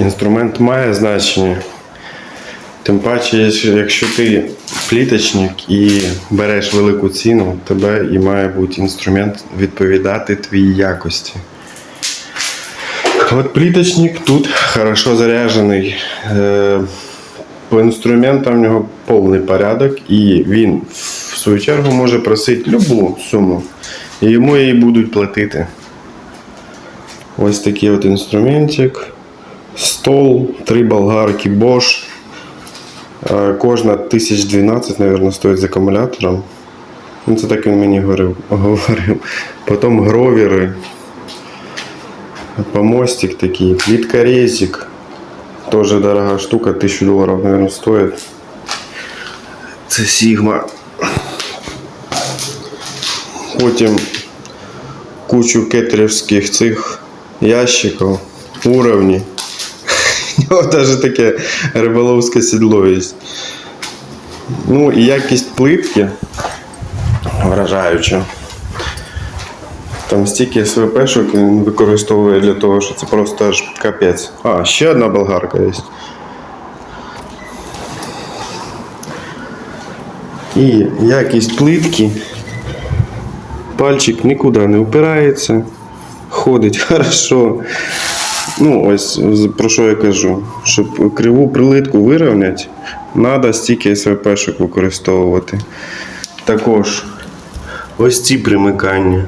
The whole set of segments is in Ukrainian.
інструмент має значення. Тим паче, якщо- ти пліточник і береш велику ціну, тебе і має бути інструмент відповідати твоїй якості. От пліточник тут хорошо заряджений. Е, По інструментам в нього повний порядок, і він в свою чергу може просити любу суму, і йому її будуть платити. Ось такий от інструментик. Стол, три болгарки Bosch. Е, Кожна 1012, мабуть, стоїть з акумулятором. Ну, це так він мені говорив. говорив. Потім гровери. Помостик такий, плиткорезик. Тоже дорогая штука, 1000 долларов, наверное, стоит. Це Sigma. Потім кучу кетерівських цих ящиків, уровні. Нього навіть таке риболовське сідло є. Ну і якість плитки вражаюча. Там стільки СВП-шок він використовує для того, що це просто аж капець. А, ще одна болгарка є. І якість плитки. Пальчик нікуди не впирається, ходить хорошо. Ну, ось про що я кажу. Щоб криву прилитку вирівняти, треба стільки СВП-шок використовувати. Також ось ці примикання.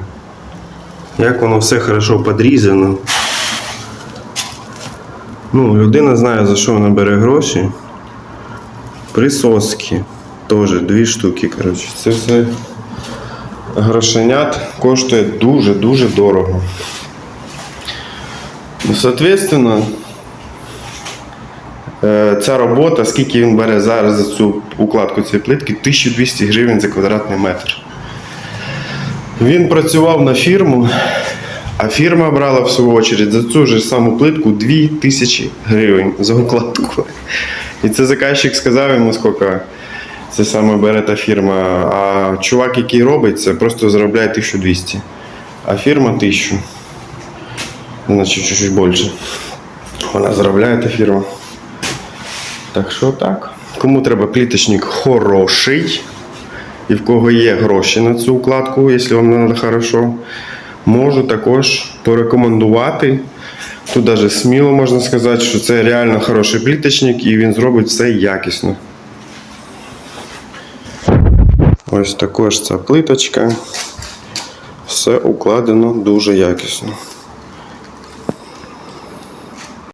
Як воно все хорошо підрізано. Ну, людина знає, за що вона бере гроші. Присоски. Теж дві штуки. Коротше. Це все грошенят коштує дуже-дуже дорого. Ну, Соответственно, е, ця робота, скільки він бере зараз за цю укладку цієї плитки, 1200 гривень за квадратний метр. Він працював на фірму, а фірма брала в свою очередь за цю ж саму плитку 2000 гривень за укладку. І це заказчик сказав йому, скільки це саме бере та фірма. А чувак, який робить це, просто заробляє 1200. А фірма 1000. Значить, чуть-чуть більше. Вона заробляє та фірма. Так що так. Кому треба пліточник хороший, і в кого є гроші на цю укладку, якщо вам треба хорошо, можу також порекомендувати. Тут навіть сміло можна сказати, що це реально хороший пліточник і він зробить все якісно. Ось також ця плиточка. Все укладено дуже якісно.